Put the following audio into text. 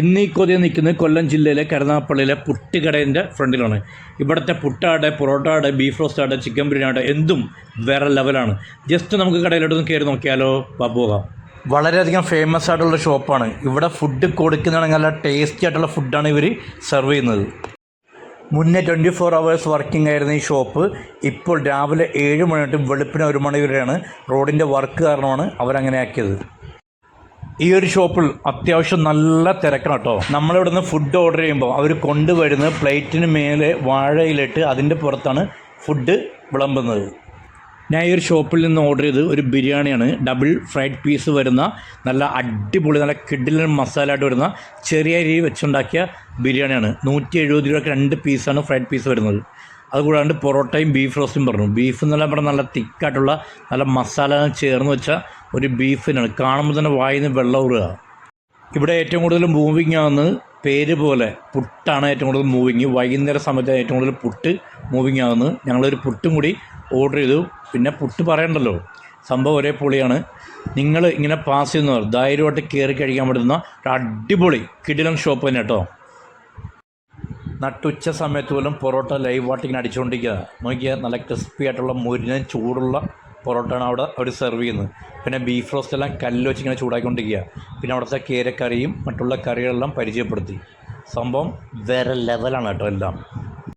ഇന്ന് ഈ കൊതിയ നിൽക്കുന്നത് കൊല്ലം ജില്ലയിലെ കരുനാപ്പള്ളിയിലെ പുട്ടുകടേന്റെ ഫ്രണ്ടിലാണ്. ഇവിടുത്തെ പുട്ടാടെ പൊറോട്ടാടെ ബീഫ് റോസ്റ്റാടെ ചിക്കൻ ബിരിയാണിയുടെ എന്തും വേറെ ലെവലാണ് ജസ്റ്റ് നമുക്ക് കടയിലോട്ടൊന്ന് കയറി നോക്കിയാലോ? പോകാം. വളരെയധികം ഫേമസ് ആയിട്ടുള്ള ഷോപ്പാണ് ഇവിടെ ഫുഡ് കൊടുക്കുന്നതാണെങ്കിൽ നല്ല ടേസ്റ്റി ആയിട്ടുള്ള ഫുഡാണ് ഇവർ സെർവ് ചെയ്യുന്നത്. മുന്നേ ട്വന്റി ഫോർ അവേഴ്സ് വർക്കിംഗ് ആയിരുന്ന ഈ ഷോപ്പ് ഇപ്പോൾ രാവിലെ ഏഴ് മണി തൊട്ട് വെളുപ്പിന് ഒരു മണി വരെയാണ് റോഡിന്റെ വർക്ക് കാരണമാണ് അവരങ്ങനെ ആക്കിയത്. ഈ ഒരു ഷോപ്പിൽ അത്യാവശ്യം നല്ല തിരക്കാണ് കേട്ടോ. നമ്മളിവിടുന്ന് ഫുഡ് ഓർഡർ ചെയ്യുമ്പോൾ അവർ കൊണ്ടുവരുന്ന പ്ലേറ്റിന് മേലെ വാഴയിലിട്ട് അതിന്റെ പുറത്താണ് ഫുഡ് വിളമ്പുന്നത്. ഞാൻ ഈ ഒരു ഷോപ്പിൽ നിന്ന് ഓർഡർ ചെയ്ത് ഒരു ബിരിയാണിയാണ്. ഡബിൾ ഫ്രൈഡ് പീസ് വരുന്ന നല്ല അടിപൊളി നല്ല കിഡിലൻ മസാല ആയിട്ട് വരുന്ന ചെറിയ അരി വെച്ചുണ്ടാക്കിയ ബിരിയാണിയാണ്. നൂറ്റി എഴുപത് രൂപയ്ക്ക് രണ്ട് പീസാണ് ഫ്രൈഡ് പീസ് വരുന്നത്. അതുകൂടാണ്ട് പൊറോട്ടയും ബീഫ് റോസ്റ്റും പറഞ്ഞു. ബീഫ് എന്നെല്ലാം പറഞ്ഞാൽ നല്ല തിക്കായിട്ടുള്ള നല്ല മസാല ചേർന്ന് വെച്ച ഒരു ബീഫിനാണ് കാണുമ്പോൾ തന്നെ വായിന്ന് വെള്ളം ഊറുക. ഇവിടെ ഏറ്റവും കൂടുതൽ മൂവിങ് ആണ് പേര് പോലെ പുട്ടാണ് ഏറ്റവും കൂടുതൽ മൂവിങ് വൈകുന്നേര സമയത്ത് ഏറ്റവും കൂടുതൽ പുട്ട് മൂവിങ് ആവുന്നത്. ഞങ്ങളൊരു പുട്ടും കൂടി ഓർഡർ ചെയ്തു. പിന്നെ പുട്ട് പറയണ്ടല്ലോ. സംഭവം ഒരേ പൊളിയാണ്. നിങ്ങൾ ഇങ്ങനെ പാസ് ചെയ്യുന്നവർ ധൈര്യമായിട്ട് കയറി കഴിക്കാൻ പറ്റുന്ന ഒരു അടിപൊളി കിടിലൻ ഷോപ്പ് തന്നെ കേട്ടോ നട്ടുച്ച സമയത്ത് പോലും പൊറോട്ട ലൈവ് വാട്ടിങ്ങനെ അടിച്ചുകൊണ്ടിരിക്കുക. നോക്കിയാൽ നല്ല ക്രിസ്പി ആയിട്ടുള്ള മുരിഞ്ഞ ചൂടുള്ള പൊറോട്ടയാണ് അവിടെ അവർ സെർവ് ചെയ്യുന്നത്. പിന്നെ ബീഫ് റോസ്റ്റ് എല്ലാം കല്ല് വെച്ച് ഇങ്ങനെ ചൂടാക്കിക്കൊണ്ടിരിക്കുക. പിന്നെ അവിടുത്തെ കീരക്കറിയും മറ്റുള്ള കറികളെല്ലാം പരിചയപ്പെടുത്തി. സംഭവം വേറെ ലെവലാണ് കേട്ടോ എല്ലാം.